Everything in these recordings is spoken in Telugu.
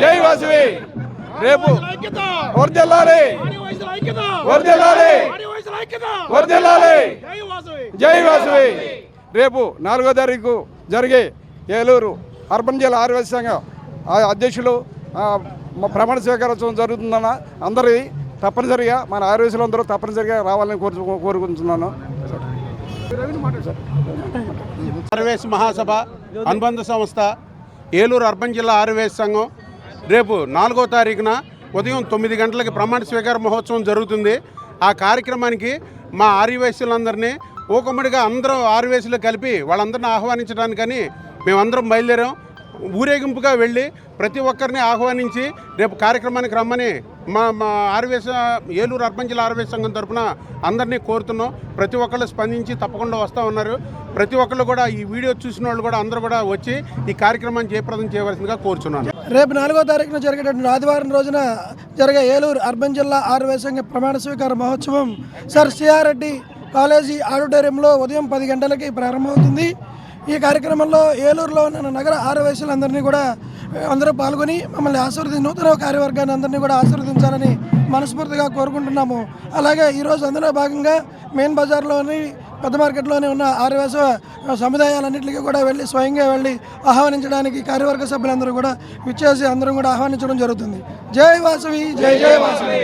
జై వాసవి. రేపు ఐక్యత వర్దిల్లాలి. ఆదివాసుల జై వాసవి. రేపు నాలుగో తారీఖు జరిగే ఏలూరు అర్బన్ జిల్లా ఆదివాసీ సంఘం ఆ అధ్యక్షులు ప్రమాణ స్వీకారోత్సవం జరుగుతుందన్న అందరి తప్పనిసరిగా మన ఆదివాసులు అందరూ తప్పనిసరిగా రావాలని కోరు కోరుకుంటున్నాను. ఆర్వేస్ మహాసభ అనుబంధ సంస్థ ఏలూరు అర్బన్ జిల్లా ఆర్వేస్ సంఘం రేపు నాలుగో తారీఖున ఉదయం తొమ్మిది గంటలకి ప్రమాణ స్వీకార మహోత్సవం జరుగుతుంది. ఆ కార్యక్రమానికి మా ఆర్యవేశ్యులందరినీ ఊకమ్మడిగా అందరూ ఆరువేసులు కలిపి వాళ్ళందరిని ఆహ్వానించడానికని మేమందరం బయలుదేరాం. ఊరేగింపుగా వెళ్ళి ప్రతి ఒక్కరిని ఆహ్వానించి రేపు కార్యక్రమానికి రమ్మని మా మా ఆర్వేశ ఏలూరు అర్బన్ జిల్లా ఆర్వేశ సంఘం తరపున అందరినీ కోరుతున్నాం. ప్రతి ఒక్కళ్ళు స్పందించి తప్పకుండా వస్తూ ఉన్నారు. ప్రతి ఒక్కళ్ళు కూడా ఈ వీడియో చూసిన వాళ్ళు కూడా అందరూ కూడా వచ్చి ఈ కార్యక్రమాన్ని జయప్రదం చేయవలసిందిగా కోరుచున్నాను. రేపు నాలుగో తారీఖున జరిగేటటువంటి ఆదివారం రోజున జరిగే ఏలూరు అర్బన్ జిల్లా ఆరు ప్రమాణ స్వీకార మహోత్సవం సార్ సిఆర్ రెడ్డి కాలేజీ ఆడిటోరియంలో ఉదయం పది గంటలకి ప్రారంభమవుతుంది. ఈ కార్యక్రమంలో ఏలూరులో ఉన్న నగర ఆరు అందరినీ కూడా అందరూ పాల్గొని మమ్మల్ని ఆశీర్వది నూతన కార్యవర్గాన్ని అందరినీ కూడా ఆశీర్వదించాలని మనస్ఫూర్తిగా కోరుకుంటున్నాము. అలాగే ఈరోజు అందులో భాగంగా మెయిన్ బజార్లోని పెద్ద మార్కెట్లోనే ఉన్న ఆర్యవేశ సముదాయాలన్నింటికి కూడా వెళ్ళి స్వయంగా వెళ్ళి ఆహ్వానించడానికి కార్యవర్గ సభ్యులందరూ కూడా విచ్చేసి అందరం కూడా ఆహ్వానించడం జరుగుతుంది. జై వాసవి జై జై వాసవి.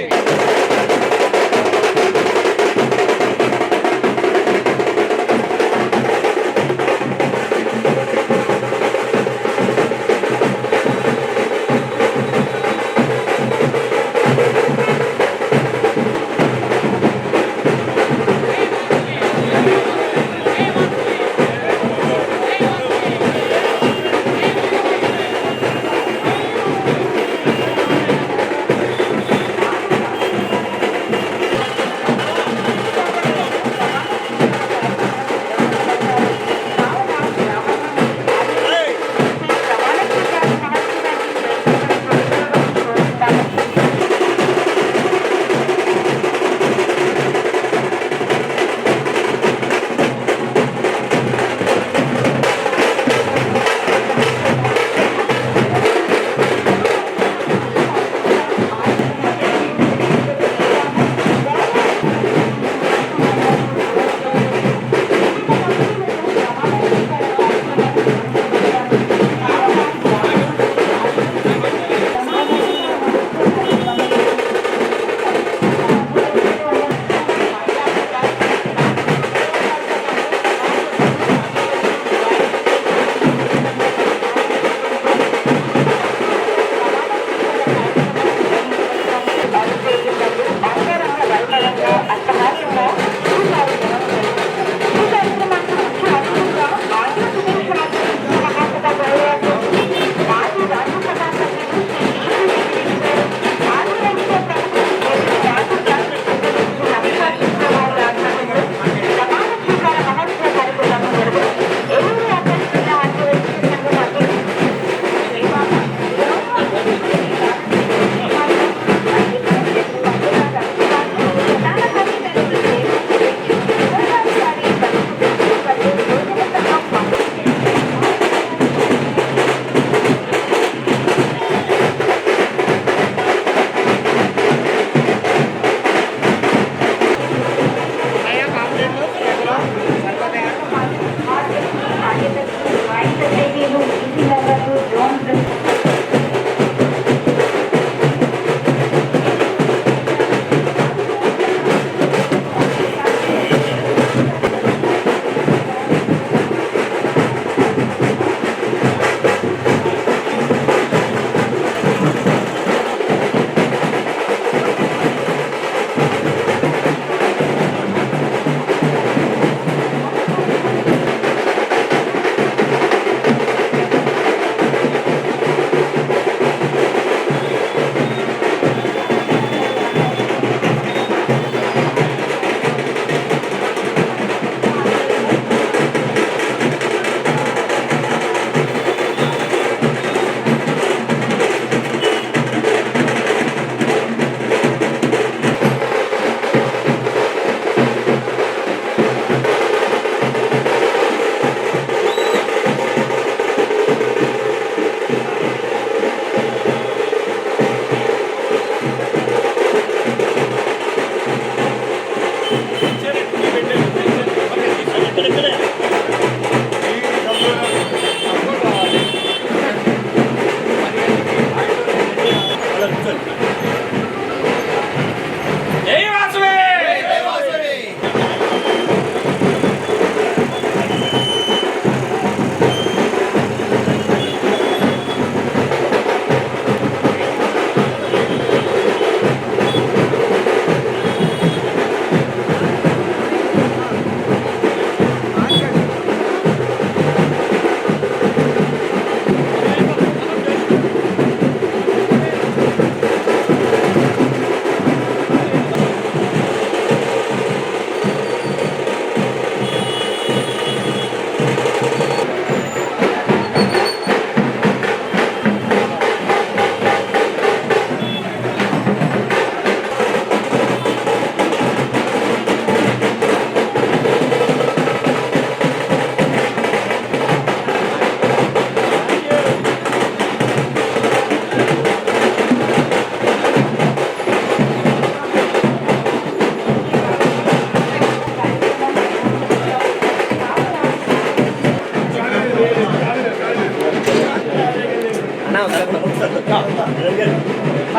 はい。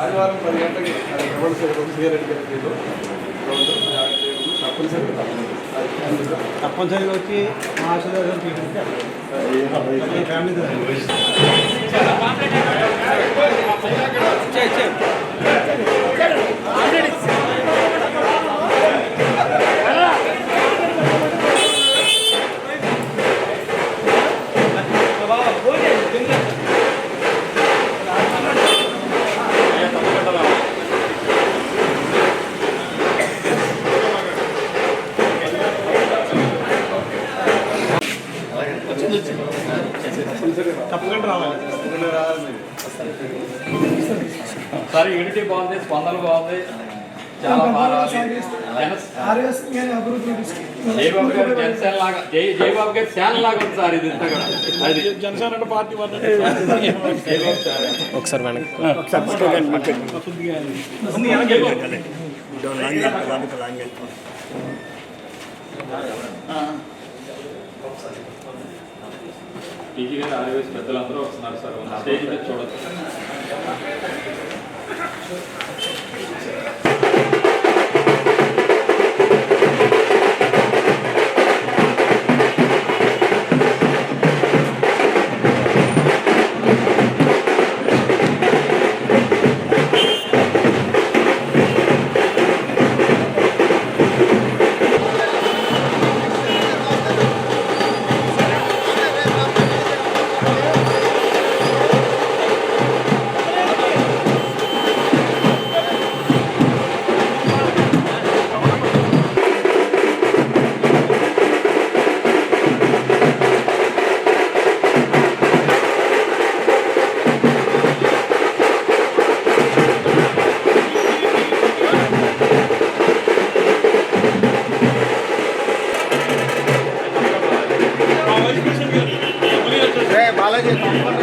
ఆదివారం పది గంటలకి తప్పనిసరి సిగరెట్ తప్పనిసరి తప్పనిసరిగా వచ్చి మా ఆశీర్వాదం తీసుకుంటే ఈ సార్ యూనిటీ బాగుంది స్పందన బాగుంది చాలా బాగా రావాలి. జన ఆర్ఎస్ గారి అభివృద్ధి జయబాబు గారు జనసేన లాగా జై జయబాబు గారి సేన లాగా ఉంది సార్ ఇది ఇంత కూడా అది జనసేన పార్టీ వాళ్ళు జయబాబు సార్ ఒకసారి వెనక్కి టీజీ గారు పెద్దలందరూ వస్తున్నారు సార్. స్టేజ్ మీద చూడొచ్చు. ಒಳಗೆ ಸಂಪರ್ಕ